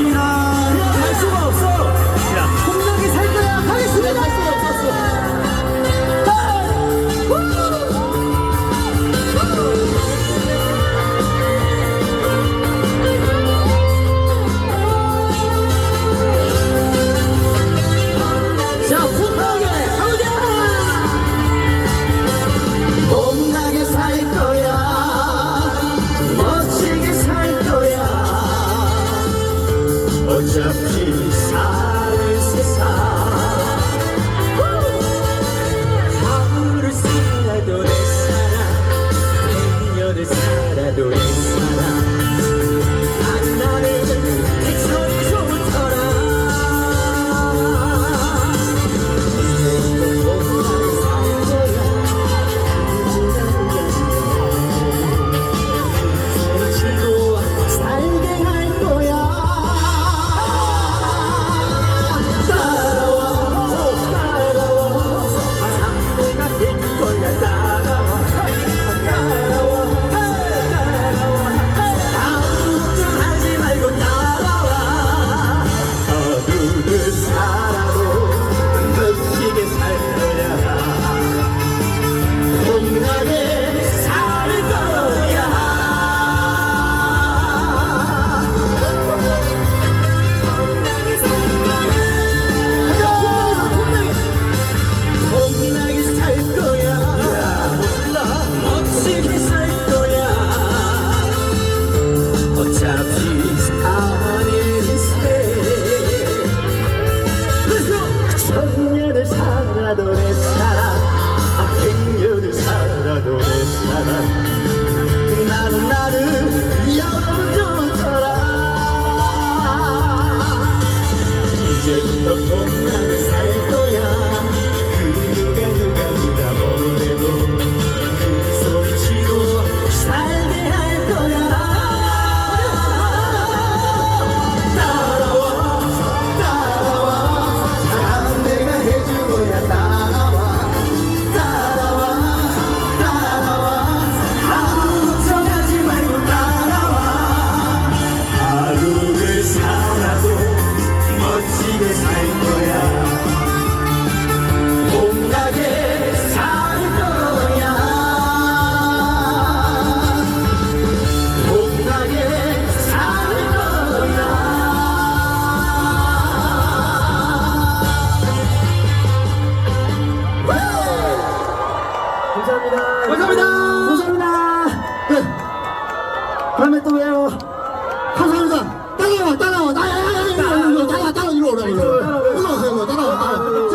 Shiva. I do it. 천년을 살아도 내 사랑 아, 백년을 살아도 내 사랑. 나는 나를 여러분도 사랑 감사합니다. 감사합니다. 감사합니다. 끝. 네. 다음에 또 봬요.